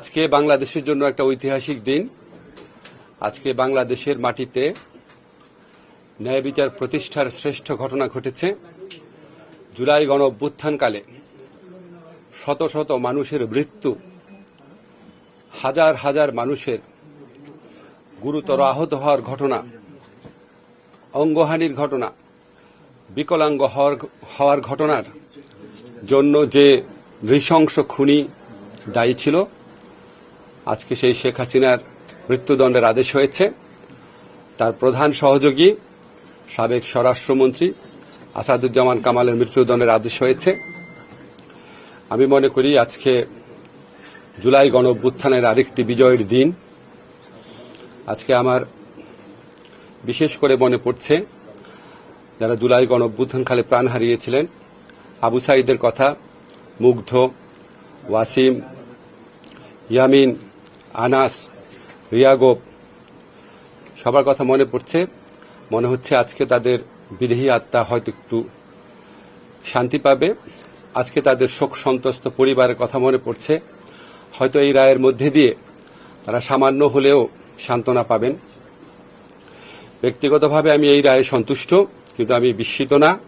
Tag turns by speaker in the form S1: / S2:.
S1: আজকে বাংলাদেশের জন্য একটা ঐতিহাসিক দিন। আজকে বাংলাদেশের মাটিতে ন্যায় বিচার প্রতিষ্ঠার শ্রেষ্ঠ ঘটনা ঘটেছে। জুলাই গণ অভ্যুত্থানকালে শত শত মানুষের মৃত্যু, হাজার হাজার মানুষের গুরুতর আহত হওয়ার ঘটনা, অঙ্গহানির ঘটনা, বিকলাঙ্গ হওয়ার হওয়ার ঘটনার জন্য যে নৃশংস খুনি দায়ী ছিল আজকে সেই শেখ হাসিনার মৃত্যুদণ্ডের আদেশ হয়েছে। তার প্রধান সহযোগী, সাবেক স্বরাষ্ট্রমন্ত্রী আসাদুজ্জামান কামালের মৃত্যুদণ্ডের আদেশ হয়েছে। আমি মনে করি আজকে জুলাই গণ আরেকটি বিজয়ের দিন। আজকে আমার বিশেষ করে মনে পড়ছে, যারা জুলাই গণ অভ্যুত্থানকালে প্রাণ হারিয়েছিলেন, আবু সাইদের কথা মুগ্ধ, ওয়াসিম, ইয়ামিন আনাস রিয়াগোপ সবার কথা মনে পড়ছে। মনে হচ্ছে আজকে তাদের বিদেহী আত্মা হয়তো একটু শান্তি পাবে। আজকে তাদের শোক সন্তস্ত পরিবারের কথা মনে পড়ছে। হয়তো এই রায়ের মধ্যে দিয়ে তারা সামান্য হলেও সান্ত্বনা পাবেন। ব্যক্তিগতভাবে আমি এই রায়ে সন্তুষ্ট, কিন্তু আমি বিস্মিত না।